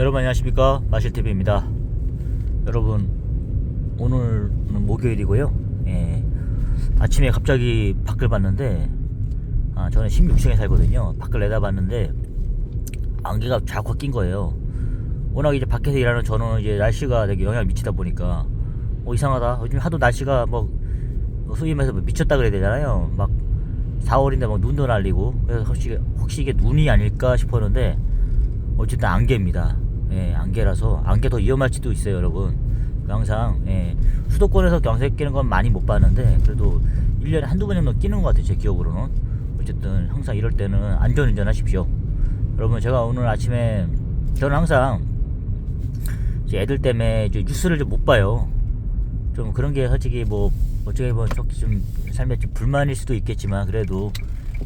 여러분 안녕하십니까? 마실TV입니다. 여러분 오늘은 목요일이고요. 예, 아침에 갑자기 밖을 봤는데 아, 저는 16층에 살거든요. 밖을 내다봤는데 안개가 자꾸 낀 거예요. 워낙 이제 밖에서 일하는 저는 이제 날씨가 되게 영향을 미치다 보니까 어 이상하다. 요즘 하도 날씨가 뭐 소위 말해서 뭐 미쳤다 그래야 되잖아요. 막 4월인데 막 눈도 날리고. 그래서 혹시, 혹시 이게 눈이 아닐까 싶었는데 어쨌든 안개입니다. 예, 안개라서 안개 더 위험할 수도 있어요, 여러분. 항상 예, 수도권에서 경색 끼는 건 많이 못 봤는데 그래도 1년에 한두 번 정도 끼는 것 같아요, 제 기억으로는. 어쨌든 항상 이럴 때는 안전운전 하십시오. 여러분, 제가 오늘 아침에 저는 항상 애들 때문에 이제 뉴스를 좀 못 봐요. 좀 그런 게 솔직히 뭐 어떻게 보면 좀 삶에 좀 불만일 수도 있겠지만 그래도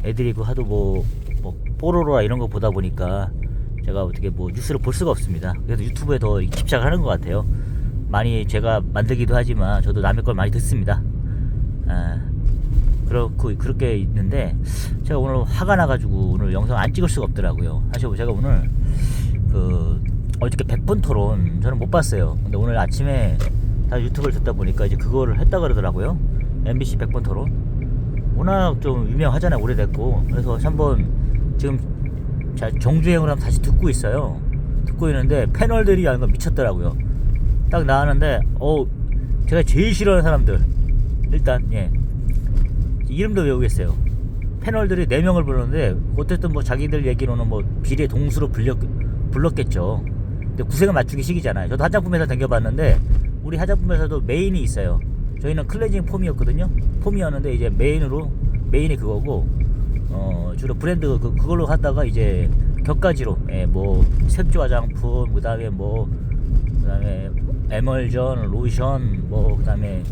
애들이 그 하도 뭐, 뭐 뽀로로라 이런 거 보다 보니까 제가 어떻게 뭐 뉴스를 볼 수가 없습니다. 그래서 유튜브에 더 집착을 하는 것 같아요. 많이 제가 만들기도 하지만 저도 남의 걸 많이 듣습니다. 아, 그렇고 그렇게 있는데 제가 오늘 화가 나가지고 오늘 영상 안 찍을 수가 없더라고요. 사실 제가 오늘 그 어저께 100분 토론 저는 못 봤어요. 근데 오늘 아침에 다 유튜브를 듣다 보니까 이제 그거를 했다 그러더라고요. MBC 100번 토론. 워낙 좀 유명하잖아요. 오래됐고. 그래서 한번 지금 자, 정주행을 하면 다시 듣고 있어요. 듣고 있는데 패널들이 거 미쳤더라고요. 딱 나왔는데 어 제가 제일 싫어하는 사람들 일단 예 이름도 외우겠어요. 패널들이 4명을 불렀는데 어쨌든 뭐 자기들 얘기로는 뭐 비례 동수로 불렸, 불렀겠죠. 근데 구색을 맞추기 식이잖아요. 저도 화장품 회사 다녀봤는데 우리 화장품 회사도 메인이 있어요. 저희는 클렌징 폼이었거든요. 폼이었는데 이제 메인으로 메인이 그거고 어 주로 브랜드 그, 그걸로 하다가 이제 격가지로 예, 뭐 색조 화장품 그다음에 뭐 그다음에 에멀전 로션 뭐 그다음에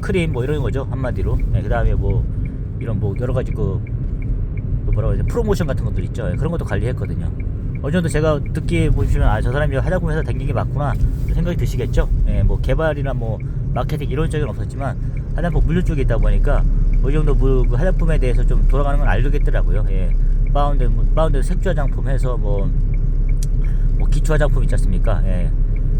크림 뭐 이런 거죠 한마디로. 예, 그다음에 뭐 이런 뭐 여러 가지 그, 그 뭐라고 해야 돼 프로모션 같은 것들 있죠. 예, 그런 것도 관리했거든요. 어느 정도 제가 듣기에 보시면 아 저 사람이 화장품 회사 다니는 게 맞구나 생각이 드시겠죠? 예, 뭐 개발이나 뭐 마케팅 이런 쪽은 없었지만 화장품 물류 쪽에 있다 보니까 어느 정도 뭐, 그 화장품에 대해서 좀 돌아가는 건 알겠더라고요 예. 파운드 뭐, 파운드 색조 화장품 해서 뭐, 뭐 기초 화장품 있지 않습니까 예.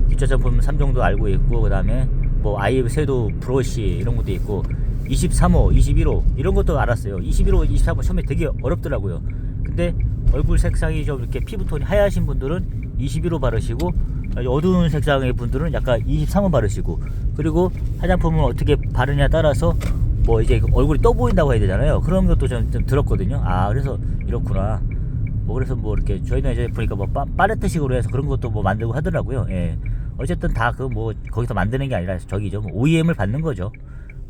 기초 화장품 3종도 알고 있고 그 다음에 뭐 아이브 섀도우 브러쉬 이런 것도 있고 23호 21호 이런 것도 알았어요 21호 23호 처음에 되게 어렵더라고요 근데 얼굴 색상이 좀 이렇게 피부톤이 하얘신 분들은 21호 바르시고 어두운 색상의 분들은 약간 23호 바르시고 그리고 화장품을 어떻게 바르냐에 따라서 뭐 이제 얼굴이 떠 보인다고 해야 되잖아요. 그런 것도 좀, 좀 들었거든요. 아 그래서 이렇구나. 뭐 그래서 뭐 이렇게 저희는 이제 보니까 뭐 파, 파레트식으로 해서 그런 것도 뭐 만들고 하더라고요. 예. 어쨌든 다 그 뭐 거기서 만드는 게 아니라 저기죠. 뭐 OEM을 받는 거죠.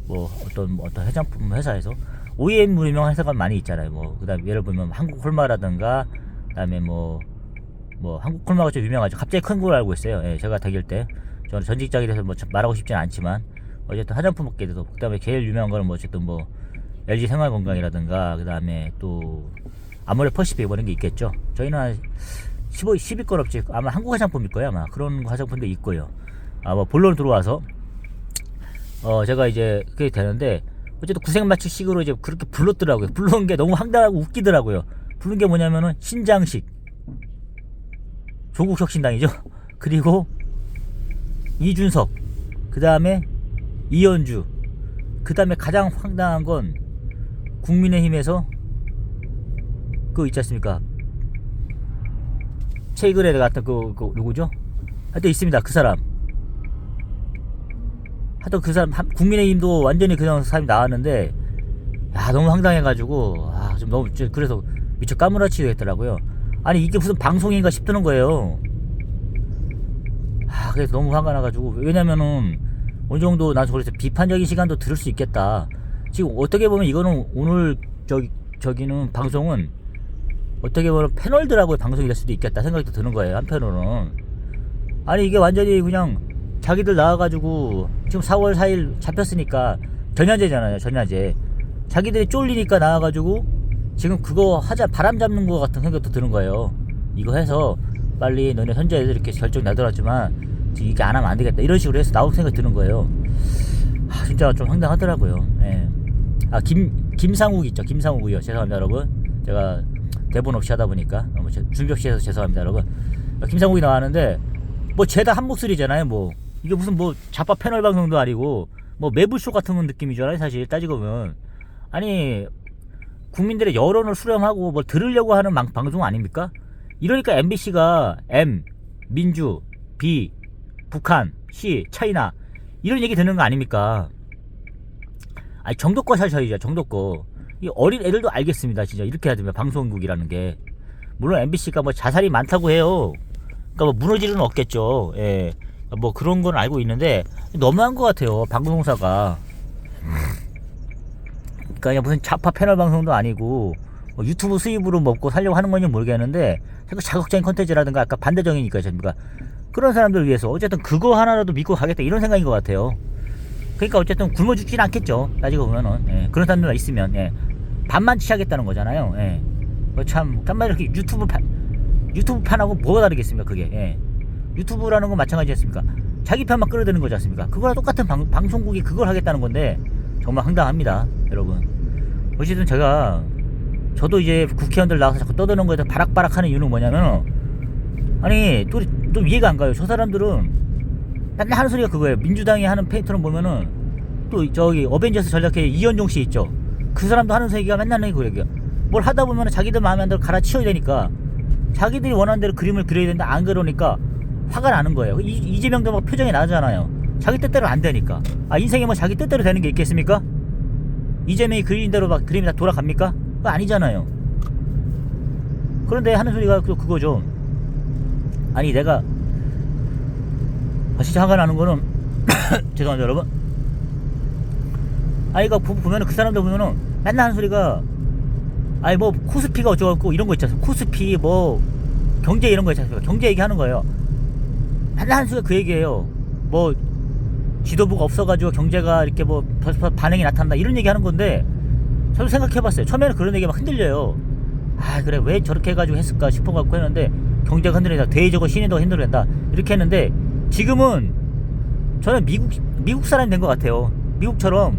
뭐 어떤 뭐 어떤 화장품 회사에서. OEM 유명한 회사가 많이 있잖아요. 뭐 그다음 에 예를 보면 한국 홀마라든가 그다음에 뭐뭐 한국 홀마가 좀 유명하죠. 갑자기 큰 걸 알고 있어요. 예, 제가 다닐 때. 저는 전 직장에 대해서 뭐 말하고 싶지는 않지만 어쨌든 화장품 업계에도 그다음에 제일 유명한 거는 뭐 어쨌든 뭐 LG 생활건강이라든가 그다음에 또 아모레 퍼시픽 이런 게 있겠죠. 저희는 한 15, 10위권 업체 아마 한국 화장품일 거예요 아마 그런 화장품도 있고요. 아뭐 본론 들어와서 어 제가 이제 그게 되는데 어쨌든 구색 맞추식으로 이제 그렇게 불렀더라고요. 부른 게 너무 황당하고 웃기더라고요. 부른 게 뭐냐면은 신장식 조국 혁신당이죠. 그리고 이준석, 그 다음에 이현주, 그 다음에 가장 황당한 건 국민의힘에서 그 있지 않습니까? 최근에 갔던 그, 그 누구죠? 하여튼 있습니다. 그 사람. 하여튼 그 사람 한- 국민의힘도 완전히 그냥 사람이 나왔는데 야 너무 황당해가지고 아 좀 너무 저- 그래서 미처 까무러치겠더라고요 아니 이게 무슨 방송인가 싶드는 거예요 아 그래서 너무 화가 나가지고 왜냐면은 어느 정도 나 그래서 비판적인 시간도 들을 수 있겠다. 지금 어떻게 보면 이거는 오늘 저기 저기는 방송은 어떻게 보면 패널들하고의 방송이 될 수도 있겠다 생각도 드는 거예요 한편으로는. 아니 이게 완전히 그냥 자기들 나와가지고 지금 4월 4일 잡혔으니까 전야제잖아요 전야제. 자기들이 쫄리니까 나와가지고 지금 그거 하자 바람 잡는 거 같은 생각도 드는 거예요. 이거 해서 빨리 너네 현재 애들 이렇게 결정 내더라지만 지금 이게 안 하면 안 되겠다. 이런 식으로 해서 나올 생각 드는 거예요. 아 진짜 좀 황당하더라고요. 예. 아 김 김상욱 있죠. 김상욱이요 죄송합니다 여러분. 제가 대본 없이 하다 보니까 너무 제- 준비 없이 해서 죄송합니다 여러분. 김상국이 나왔는데 뭐 죄다 한 목소리잖아요 뭐. 이게 무슨 뭐 좌파 패널 방송도 아니고 뭐 매불쇼 같은 느낌이죠 사실. 따지고 보면 아니 국민들의 여론을 수렴하고 뭐 들으려고 하는 방, 방송 아닙니까? 이러니까 MBC가 M, 민주, B, 북한, C, 차이나 이런 얘기 듣는 거 아닙니까? 아니 정도껏 하셔야죠 정도껏 이 어린 애들도 알겠습니다 진짜. 이렇게 해야 됩니다 방송국이라는 게. 물론 MBC가 뭐 자살이 많다고 해요. 그러니까 뭐 일은 없겠죠. 예. 뭐 그런 건 알고 있는데 너무한 것 같아요 방송사가. 그러니까 무슨 좌파 패널 방송도 아니고 뭐 유튜브 수입으로 먹고 살려고 하는 건지 모르겠는데 자꾸 자극적인 컨텐츠라든가 아까 반대적이니까 그러니까 그런 사람들 위해서 어쨌든 그거 하나라도 믿고 가겠다 이런 생각인 것 같아요. 그러니까 어쨌든 굶어 죽진 않겠죠. 따지고 보면은. 예, 그런 사람들 있으면 예, 반만 취하겠다는 거잖아요. 예. 뭐참 깐말 이렇게 유튜브 판 유튜브 판하고 뭐가 다르겠습니까 그게? 예. 유튜브라는 건 마찬가지 였습니까? 자기 편만 끌어들이는 거지 않습니까? 그거랑 똑같은 방, 방송국이 그걸 하겠다는 건데 정말 황당합니다 여러분. 어쨌든 제가 저도 이제 국회의원들 나와서 자꾸 떠드는 거에 대해서 바락바락 하는 이유는 뭐냐면 아니 또, 또 이해가 안 가요. 저 사람들은 맨날 하는 소리가 그거예요. 민주당이 하는 페인트는 보면은 또 저기 어벤져스 전략회 이현종 씨 있죠. 그 사람도 하는 얘기가 맨날 그 얘기야 뭘 하다 보면은 자기들 마음에 안 들어 갈아치워야 되니까 자기들이 원하는 대로 그림을 그려야 되는데 안 그러니까 화가 나는 거예요. 이, 이재명도 막 표정이 나잖아요. 자기 뜻대로 안 되니까. 아 인생에 뭐 자기 뜻대로 되는 게 있겠습니까? 이재명이 그린 대로 막 그림이 다 돌아갑니까? 그거 아니잖아요. 그런데 하는 소리가 그, 그거죠 아니 내가 아, 진짜 화가 나는 거는 죄송합니다 여러분. 아이가 보면은 그 사람들 보면은 맨날 하는 소리가 아니 뭐 코스피가 어쩌고 이런 거 있잖아요 코스피 뭐 경제 이런 거 있잖아요 경제 얘기하는 거예요. 맨날 하는 소리가 그 얘기예요. 뭐 지도부가 없어가지고 경제가 이렇게 뭐 반응이 나타난다 이런 얘기 하는 건데 저도 생각해봤어요. 처음에는 그런 얘기 막 흔들려요. 아 그래. 왜 저렇게 해가지고 했을까 싶어갖고 했는데 경제가 흔들린다. 대외적으로 신인도 흔들린다. 이렇게 했는데 지금은 저는 미국 미국 사람이 된 것 같아요. 미국처럼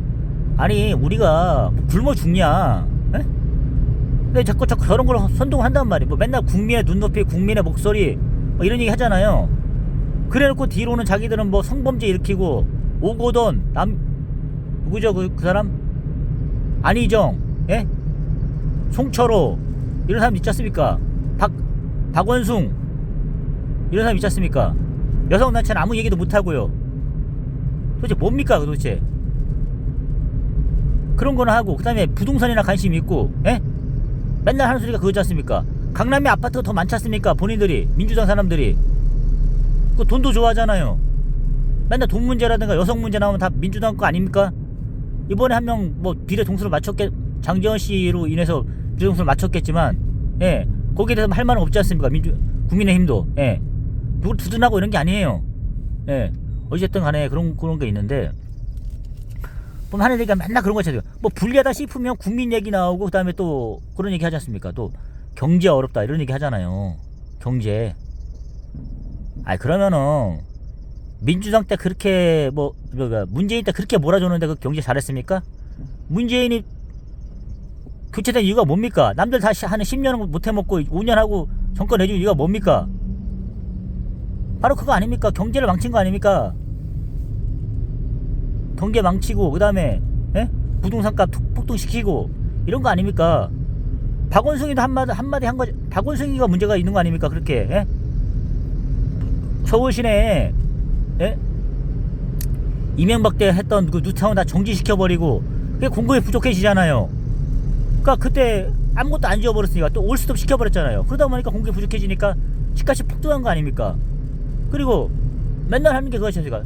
아니 우리가 뭐 굶어 죽냐? 에? 근데 자꾸 자꾸 저런 걸 선동을 한단 말이에요. 뭐 맨날 국민의 눈높이 국민의 목소리 뭐 이런 얘기 하잖아요. 그래놓고 뒤로는 자기들은 뭐 성범죄 일으키고 오고돈 남 누구죠? 그, 그 사람? 안희정 예? 송철호 이런 사람 있지 않습니까 박 박원숭. 이런 사람 있지 않습니까? 여성 단체는 아무 얘기도 못하고요. 도대체 뭡니까 도대체? 그런 거나 하고 그 다음에 부동산이나 관심 있고 예? 맨날 하는 소리가 그거지 않습니까? 강남에 아파트가 더 많지 않습니까? 본인들이 민주당 사람들이. 그 돈도 좋아하잖아요. 맨날 돈 문제라든가 여성 문제 나오면 다 민주당 거 아닙니까? 이번에 한 명 뭐 비례 동수를 맞췄겠 장재원 씨로 인해서 비례 동수를 맞췄겠지만 예 거기에 대해서 할 말은 없지 않습니까 민주 국민의힘도 예 누굴 두둔하고 이런 게 아니에요 예 어쨌든 간에 그런 그런 게 있는데 보면 하는 얘기가 맨날 그런 거잖아요. 뭐 불리하다 싶으면 국민 얘기 나오고 그 다음에 또 그런 얘기 하지 않습니까? 또 경제 어렵다 이런 얘기 하잖아요. 경제. 아 그러면은 민주당 때 그렇게 뭐 뭐가 문재인 때 그렇게 몰아줬는데 그 경제 잘했습니까? 문재인이 교체된 이유가 뭡니까? 남들 다시 하는 10년은 못 해먹고 5년 하고 정권 내준 이유가 뭡니까? 바로 그거 아닙니까? 경제를 망친 거 아닙니까? 경제 망치고 그 다음에 부동산값 폭등시키고 이런 거 아닙니까? 박원순이도 한마디 한마디 한 거지. 박원순이가 문제가 있는 거 아닙니까? 그렇게 예? 서울 시내에 예? 이명박 때 했던 그 뉴타운 다 정지시켜 버리고 그게 공급이 부족해지잖아요. 그러니까 그때 아무것도 안 지어버렸으니까 또 올스톱 시켜버렸잖아요. 그러다 보니까 공급이 부족해지니까 집값이 폭등한 거 아닙니까? 그리고 맨날 하는 게 그것이니까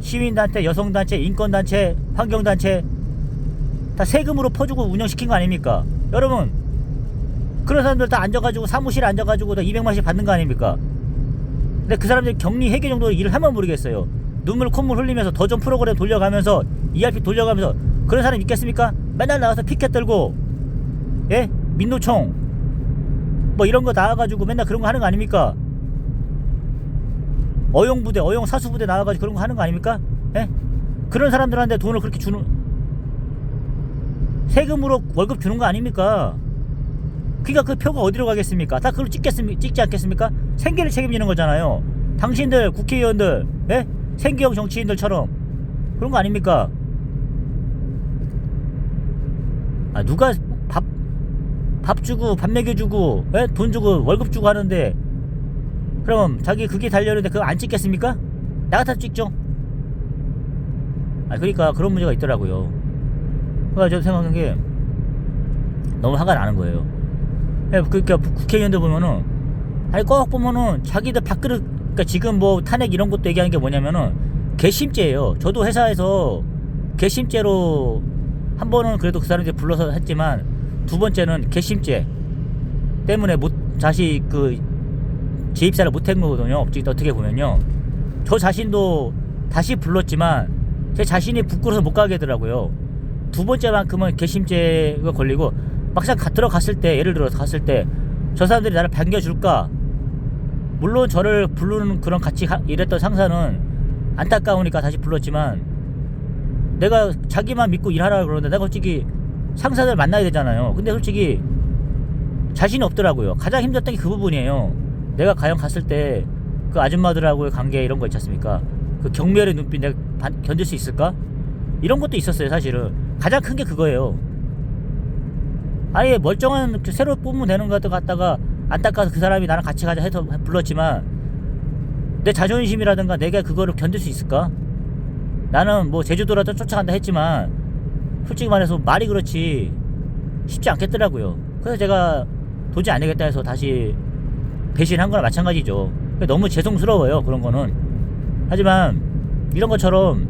시민단체, 여성단체, 인권단체, 환경단체 다 세금으로 퍼주고 운영시킨 거 아닙니까? 여러분 그런 사람들 다 앉아가지고 사무실에 앉아가지고 다 200만씩 받는 거 아닙니까? 근데 그 사람들이 격리 해계 정도로 일을 하면 모르겠어요 눈물 콧물 흘리면서 더 좀 프로그램 돌려가면서 ERP 돌려가면서 그런 사람 있겠습니까? 맨날 나와서 피켓 들고 예? 민노총 뭐 이런 거 나와가지고 맨날 그런 거 하는 거 아닙니까? 어용부대, 어용 사수부대 나와가지고 그런 거 하는 거 아닙니까? 예? 그런 사람들한테 돈을 그렇게 주는 세금으로 월급 주는 거 아닙니까? 그러니까 그 표가 어디로 가겠습니까? 다 그걸 찍겠습니까? 찍지 않겠습니까? 생계를 책임지는 거잖아요. 당신들 국회의원들, 예? 생계형 정치인들처럼 그런 거 아닙니까? 아 누가 밥밥 주고 밥 먹여주고 예? 돈 주고 월급 주고 하는데 그럼 자기 그게 달려는데 그거 안 찍겠습니까? 나 같아 찍죠. 아 그러니까 그런 문제가 있더라고요. 그래서 저 생각한 게 너무 화가 나는 거예요. 예, 그러니까 국회의원들 보면은 아니 꼭 보면은 자기들 밥그릇 그러니까 지금 뭐 탄핵 이런 것도 얘기하는 게 뭐냐면은 개심죄예요. 저도 회사에서 개심죄로 한 번은 그래도 그 사람들이 불러서 했지만 두 번째는 개심죄 때문에 못 다시 그 재입사를 못한 거거든요. 어떻게 보면요. 저 자신도 다시 불렀지만 제 자신이 부끄러워서 못 가게 되더라고요. 두 번째만큼은 개심죄가 걸리고 막상 가, 들어갔을 때 예를 들어서 갔을 때 저 사람들이 나를 반겨줄까? 물론 저를 부르는 그런 같이 하- 일했던 상사는 안타까우니까 다시 불렀지만 내가 자기만 믿고 일하라 그러는데 내가 솔직히 상사들 만나야 되잖아요. 근데 솔직히 자신이 없더라고요. 가장 힘들었던 게 그 부분이에요. 내가 가영 갔을 때 그 아줌마들하고의 관계 이런 거 있지 않습니까? 그 경멸의 눈빛 내가 반- 견딜 수 있을까? 이런 것도 있었어요, 사실은. 가장 큰 게 그거예요. 아예 멀쩡한 그 새로 뽑으면 되는 것 같다가 안타까워서 그 사람이 나랑 같이 가자 해서 불렀지만 내 자존심이라든가 내가 그거를 견딜 수 있을까? 나는 뭐 제주도라도 쫓아간다 했지만 솔직히 말해서 말이 그렇지 쉽지 않겠더라고요. 그래서 제가 도저히 안 되겠다 해서 다시 배신한 거나 마찬가지죠. 너무 죄송스러워요. 그런 거는. 하지만 이런 것처럼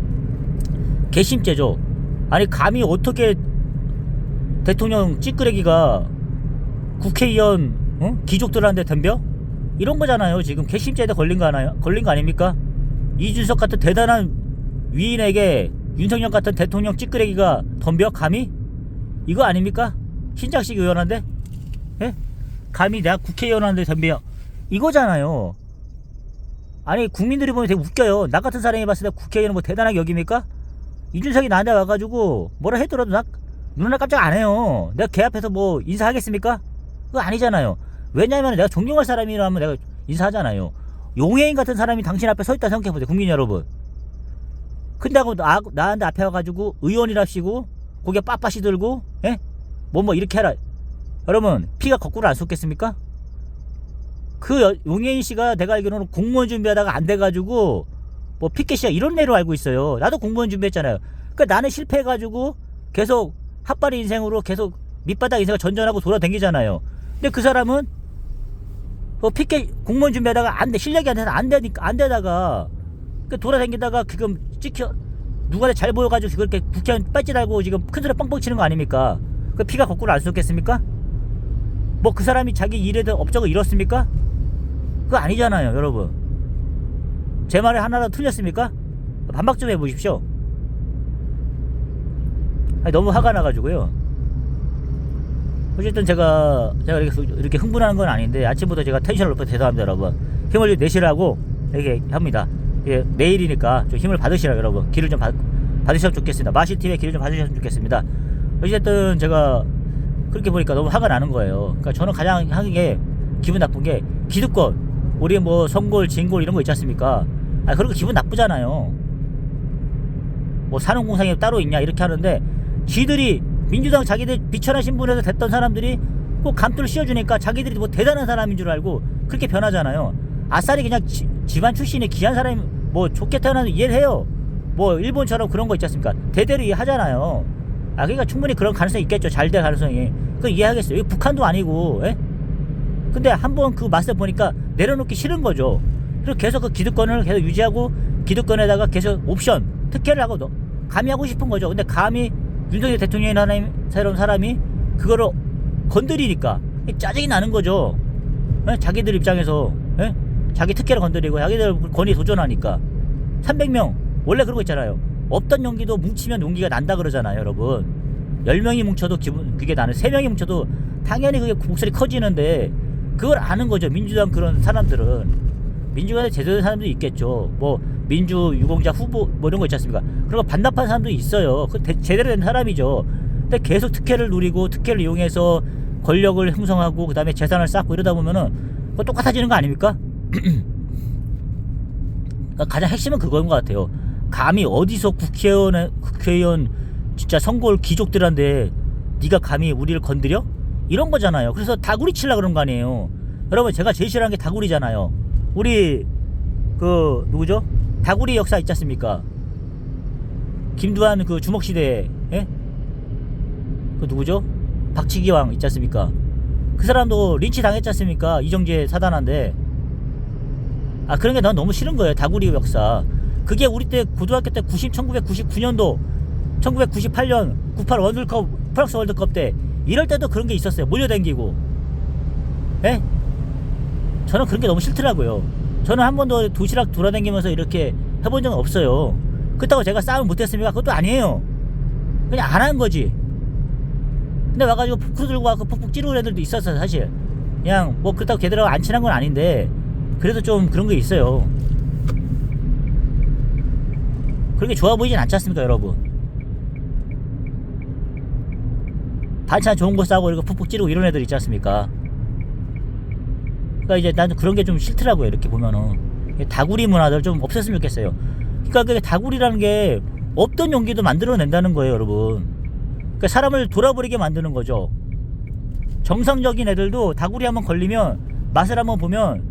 개심죄죠. 아니 감히 어떻게 대통령 찌끄레기가 국회의원 어? 귀족들한테 덤벼? 이런 거잖아요. 지금 개심죄에 걸린 거 하나요? 걸린 거 아닙니까? 이준석 같은 대단한 위인에게 윤석열 같은 대통령 찌끄레기가 덤벼 감히? 이거 아닙니까? 신장식 의원한테? 예? 감히 내가 국회의원한테 덤벼 이거잖아요. 아니 국민들이 보면 되게 웃겨요. 나 같은 사람이 봤을 때 국회의원은 뭐 대단하게 여깁니까? 이준석이 나한테 와가지고 뭐라 했더라도 나 눈을 깜짝 안 해요. 내가 걔 앞에서 뭐 인사하겠습니까? 그거 아니잖아요. 왜냐면 내가 존경할 사람이라면 내가 인사하잖아요. 용해인 같은 사람이 당신 앞에 서 있다 생각해보세요. 국민 여러분. 하고 나, 나한테 앞에 와가지고 의원이랍시고 고개 빳빳이 들고 예? 뭐뭐 이렇게 해라. 여러분 피가 거꾸로 안 쏟겠습니까? 그 여- 용해인 씨가 내가 알기로는 공무원 준비하다가 안 돼가지고 뭐 피켓이야 이런 내로 알고 있어요. 나도 공무원 준비했잖아요. 그러니까 나는 실패해가지고 계속 핫바리 인생으로 계속 밑바닥 인생을 전전하고 돌아다니잖아요. 근데 그 사람은 뭐 피켓 공무원 준비하다가 안 돼. 실력이 안 돼서 안 되니까 안 되다가 그 돌아다니다가 지금 찍혀 누가 잘 보여가지고 그렇게 국회의원 빨지 달고 지금 큰 소리 뻥뻥 치는 거 아닙니까? 그 피가 거꾸로 안 쏟겠습니까? 뭐 그 사람이 자기 일에 대한 업적을 잃었습니까? 그거 아니잖아요, 여러분. 제 말에 하나라도 틀렸습니까? 반박 좀 해보십시오. 아니, 너무 화가 나가지고요. 어쨌든 제가 제가 이렇게, 이렇게 흥분하는 건 아닌데 아침부터 제가 텐션을 높여 죄송합니다, 여러분. 힘을 좀 내시라고 이렇게 합니다. 예, 내일이니까 좀 힘을 받으시라 여러분. 길을 좀 받, 받으셨으면 좋겠습니다. 마시팀에 길을 좀 받으셨으면 좋겠습니다. 어쨌든 제가 그렇게 보니까 너무 화가 나는 거예요. 그러니까 저는 가장 하는 게 기분 나쁜 게 기득권 우리 뭐 선골, 진골 이런 거 있지 않습니까? 아 그런 거 기분 나쁘잖아요. 뭐 산업공상이 따로 있냐 이렇게 하는데 지들이 민주당 자기들 비천한 신분에서 됐던 사람들이 꼭 감투를 씌워주니까 자기들이 뭐 대단한 사람인 줄 알고 그렇게 변하잖아요. 아싸리 그냥 지, 집안 출신이 귀한 사람이 뭐 좋게 태어나는 이해를 해요. 뭐 일본처럼 그런 거 있지 않습니까? 대대로 이해하잖아요. 아 그러니까 충분히 그런 가능성이 있겠죠. 잘 될 가능성이. 그 이해하겠어요. 여기 북한도 아니고. 예? 근데 한번 그 맛을 보니까 내려놓기 싫은 거죠. 그리고 계속 그 기득권을 계속 유지하고 기득권에다가 계속 옵션 특혜를 하고 너- 감히 하고 싶은 거죠. 근데 감히 윤석열 대통령이라는 새로운 사람이 그거를 건드리니까 짜증이 나는 거죠. 예? 자기들 입장에서 예? 자기 특혜를 건드리고 자기들 권위에 도전하니까 300명 원래 그런 거 있잖아요. 없던 용기도 뭉치면 용기가 난다 그러잖아요, 여러분. 10명이 뭉쳐도 기분 그게 나는 3명이 뭉쳐도 당연히 그게 목소리 커지는데 그걸 아는 거죠. 민주당 그런 사람들은 민주당에 제대로 된 사람도 있겠죠. 뭐 민주 유공자 후보 뭐 이런 거 있지 않습니까? 거 반납한 사람도 있어요. 그 대- 제대로 된 사람이죠. 근데 계속 특혜를 누리고 특혜를 이용해서 권력을 형성하고 그다음에 재산을 쌓고 이러다 보면은 똑같아지는 거 아닙니까? 그러니까 가장 핵심은 그거인 것 같아요. 감히 어디서 국회의원 국회의원 진짜 선거를 귀족들한테 네가 감히 우리를 건드려? 이런 거잖아요. 그래서 다구리 치려 그런 거 아니에요. 여러분 제가 제일 싫어하는 게 다구리잖아요. 우리 그 누구죠? 다구리 역사 있지 않습니까? 김두한 그 주먹 시대에 예? 그 누구죠? 박치기왕 있지 않습니까? 그 사람도 린치 당했지 않습니까? 이정재 사단한데 아 그런 게 난 너무 싫은 거예요. 다구리 역사. 그게 우리 때 고등학교 때 90, 1999년도 1998년 98 월드컵 프랑스 월드컵 때 이럴 때도 그런 게 있었어요. 몰려댕기고. 예? 저는 그런 게 너무 싫더라고요. 저는 한 번도 도시락 돌아다니면서 이렇게 해본 적은 없어요. 그렇다고 제가 싸움 못했습니까? 그것도 아니에요. 그냥 안 한 거지. 근데 와가지고 포크 들고 와서 푹푹 찌르는 애들도 있었어 사실. 그냥 뭐 그렇다고 걔들하고 안 친한 건 아닌데 그래도 좀 그런 게 있어요. 그렇게 좋아 보이진 않지 않습니까, 여러분? 반찬 좋은 거 싸고 이렇게 푹푹 찌르고 이런 애들 있지 않습니까? 그러니까 이제 나는 그런 게 좀 싫더라고요, 이렇게 보면은. 다구리 문화들 좀 없었으면 좋겠어요. 그러니까 그 다구리라는 게 없던 용기도 만들어낸다는 거예요, 여러분. 그러니까 사람을 돌아버리게 만드는 거죠. 정상적인 애들도 다구리 한번 걸리면 맛을 한번 보면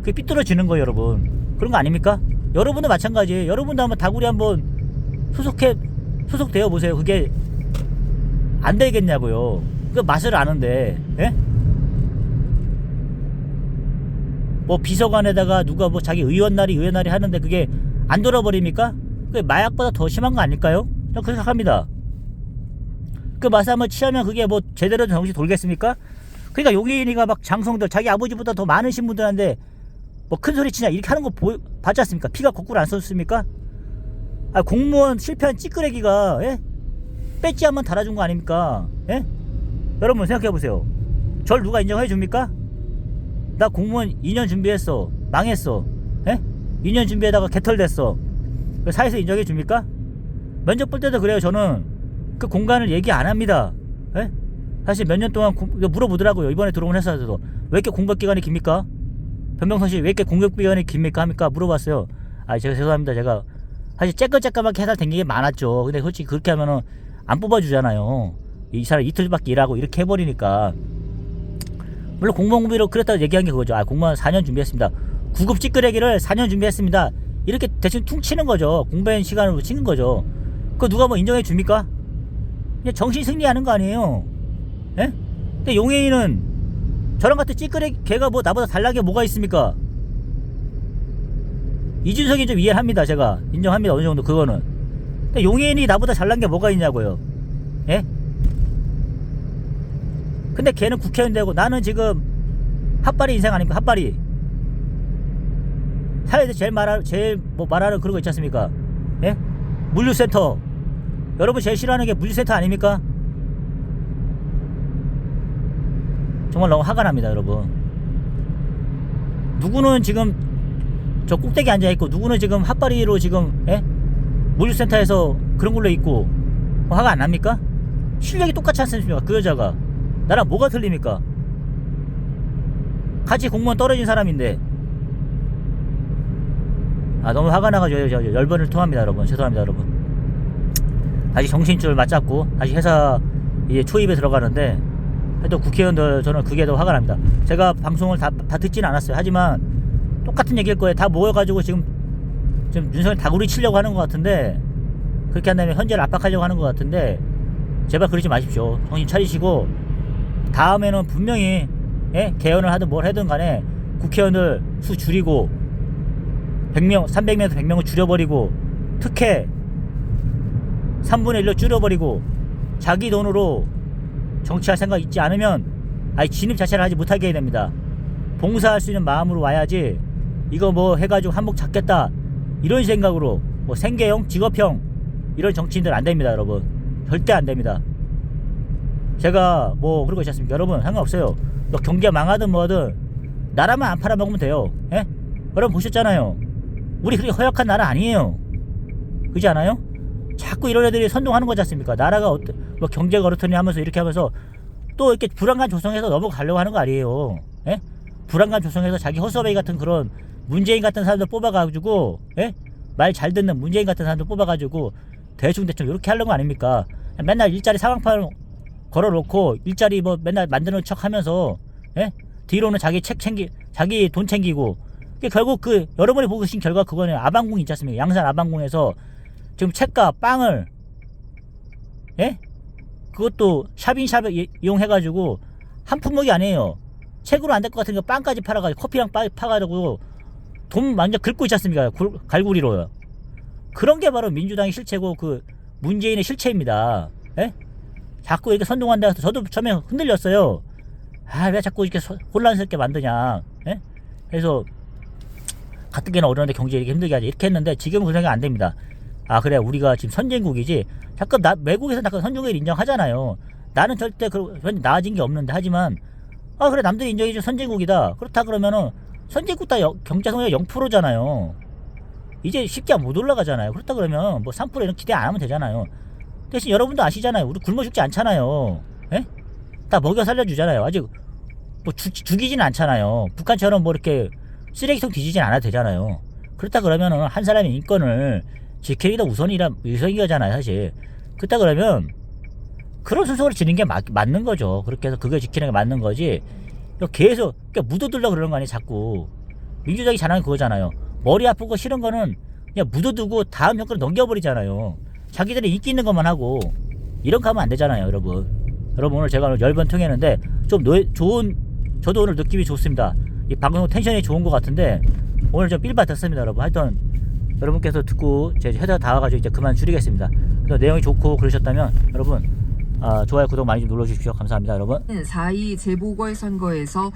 그게 삐뚤어지는 거예요, 여러분. 그런 거 아닙니까? 여러분도 마찬가지예요. 여러분도 한번 다구리 한번 소속해 소속되어 보세요. 그게 안 되겠냐고요. 그 맛을 아는데, 예? 뭐 비서관에다가 누가 뭐 자기 의원날이 의원날이 하는데 그게 안 돌아버립니까? 그게 마약보다 더 심한 거 아닐까요? 저는 그렇게 생각합니다. 그 맛을 한번 취하면 그게 뭐 제대로 정신 돌겠습니까? 그러니까 용인이가 막 장성들 자기 아버지보다 더 많으신 분들한테 뭐 큰 소리 치냐 이렇게 하는 거 보, 봤지 않습니까? 피가 거꾸로 안 쏟습니까? 아 공무원 실패한 찌끄레기가 예? 배지 한번 달아준 거 아닙니까? 예? 여러분 생각해 보세요. 절 누가 인정해 줍니까? 나 공무원 2년 준비했어. 망했어. 예? 2년 준비하다가 개털됐어. 그 사회에서 인정해 줍니까? 면접 볼 때도 그래요. 저는 그 공간을 얘기 안 합니다. 예? 사실 몇 년 동안 공- 이거 물어보더라고요. 이번에 들어온 회사에서도 왜 이렇게 공백 기간이 깁니까? 변명선 씨 왜 이렇게 공백 기간이 깁니까? 합니까? 물어봤어요. 아 제가 죄송합니다. 제가 사실 째끔째끔하게 회사 댕기게 많았죠. 근데 솔직히 그렇게 하면은 안 뽑아주잖아요. 이 사람 이틀밖에 일하고 이렇게 해버리니까. 물론 공무원 공비로 그랬다고 얘기한 게 그거죠. 아 공무원 4년 준비했습니다. 구급 찌끄레기를 4년 준비했습니다. 이렇게 대충 퉁 치는 거죠. 공부한 시간으로 치는 거죠. 그거 누가 뭐 인정해 줍니까? 그냥 정신 승리하는 거 아니에요. 예? 근데 용해인은 저랑 같은 찌끄레기 걔가 뭐 나보다 달라는 게 뭐가 있습니까? 이준석이 좀 이해를 합니다. 제가 인정합니다. 어느 정도 그거는. 근데 용해인이 나보다 잘난 게 뭐가 있냐고요. 예? 근데 걔는 국회의원 되고 나는 지금 핫바리 인생 아닙니까? 핫바리. 사회에서 제일 말하 제일 뭐 말하는 그런 거 있지 않습니까? 예? 물류센터. 여러분 제일 싫어하는 게 물류센터 아닙니까? 정말 너무 화가 납니다, 여러분. 누구는 지금 저 꼭대기 앉아 있고 누구는 지금 핫바리로 지금 예? 물류센터에서 그런 걸로 있고 뭐 화가 안 납니까? 실력이 똑같지 않습니까? 그 여자가 나랑 뭐가 틀립니까? 같이 공무원 떨어진 사람인데 아 너무 화가 나가지고 열번을 통합니다 여러분 죄송합니다 여러분 다시 정신줄 맞잡고 다시 회사 이제 초입에 들어가는데 하여튼 국회의원들 저는 그게 더 화가 납니다. 제가 방송을 다, 다 듣진 않았어요. 하지만 똑같은 얘기일 거예요. 다 모여가지고 지금 지금 윤석열 다구리 치려고 하는 것 같은데 그렇게 한다면 현재를 압박하려고 하는 것 같은데 제발 그러지 마십시오. 정신 차리시고 다음에는 분명히 예? 개헌을 하든 뭘 하든 간에 국회의원들 수 줄이고 100명, 300명에서 100명을 줄여버리고 특혜 3분의 1로 줄여버리고 자기 돈으로 정치할 생각 있지 않으면 아예 진입 자체를 하지 못하게 해야 됩니다. 봉사할 수 있는 마음으로 와야지 이거 뭐 해가지고 한몫 잡겠다 이런 생각으로 뭐 생계형, 직업형 이런 정치인들 안 됩니다, 여러분. 절대 안 됩니다. 제가 뭐 그러고 있지 않습니까? 여러분 상관없어요. 너 경기가 망하든 뭐든 나라만 안 팔아먹으면 돼요. 예? 여러분 보셨잖아요. 우리 그렇게 허약한 나라 아니에요. 그지 않아요? 자꾸 이런 애들이 선동하는 거지 않습니까? 나라가 어때, 뭐 경제가 그렇더니 하면서 이렇게 하면서 또 이렇게 불안감 조성해서 넘어가려고 하는 거 아니에요. 예? 불안감 조성해서 자기 허수아비 같은 그런 문재인 같은 사람들 뽑아가지고 예? 말 잘 듣는 문재인 같은 사람들 뽑아가지고 대충 대충 이렇게 하려는 거 아닙니까? 맨날 일자리 상황판 걸어놓고 일자리 뭐 맨날 만드는 척하면서 예? 뒤로는 자기 책 챙기 자기 돈 챙기고 결국 그 여러분이 보고 계신 결과 그거는 아방궁 있지 않습니까? 양산 아방궁에서 지금 책과 빵을 예? 그것도 샵인샵을 이- 이용해가지고 한 품목이 아니에요. 책으로 안 될 것 같으니까 빵까지 팔아가지고 커피랑 빵 파가지고 돈 완전 긁고 있지 않습니까? 굴- 갈구리로. 그런 게 바로 민주당의 실체고 그 문재인의 실체입니다. 예? 자꾸 이렇게 선동한다 해서 저도 처음에 흔들렸어요. 아, 왜 자꾸 이렇게 소- 혼란스럽게 만드냐. 예? 그래서 가뜩이나 어려운데 경제 이렇게 힘들게 하지. 이렇게 했는데 지금은 그 생각 안 됩니다. 아, 그래. 우리가 지금 선진국이지. 자꾸 나, 외국에서 자꾸 선진국을 인정하잖아요. 나는 절대 그, 전 나아진 게 없는데. 하지만, 아, 그래. 남들이 인정해준 선진국이다. 그렇다 그러면은 선진국 다 여- 경제 성장이 0%잖아요. 이제 쉽게 못 올라가잖아요. 그렇다 그러면 뭐 3% 이런 기대 안 하면 되잖아요. 대신 여러분도 아시잖아요. 우리 굶어 죽지 않잖아요. 예? 다 먹여 살려주잖아요. 아직 뭐 죽, 죽이지는 않잖아요. 북한처럼 뭐 이렇게 쓰레기통 뒤지진 않아도 되잖아요. 그렇다 그러면은 한 사람의 인권을 지키기가 우선이라 거잖아요, 사실. 그렇다 그러면 그런 순서로 지는 게 맞, 맞는 거죠. 그렇게 해서 그걸 지키는 게 맞는 거지. 이거 계속 그러니까 묻어두려 그러는 거 아니에요, 자꾸. 민주당이 잘하는 그거잖아요. 머리 아프고 싫은 거는 그냥 묻어두고 다음 정권을 넘겨버리잖아요. 자기들이 인기 있는 것만 하고 거 하면 안 되잖아요, 여러분. 여러분 오늘 제가 오늘 열번 통했는데 좀 노, 좋은 저도 오늘 느낌이 좋습니다. 이 방송 텐션이 좋은 것 같은데 오늘 좀 삘바 됐습니다, 여러분. 하여튼 여러분께서 듣고 제 회사 다 와가지고 이제 그만 줄이겠습니다. 그래서 내용이 좋고 그러셨다면 여러분 아, 좋아요 구독 많이 좀 눌러주십시오. 감사합니다, 여러분. 4.2 재보궐선거에서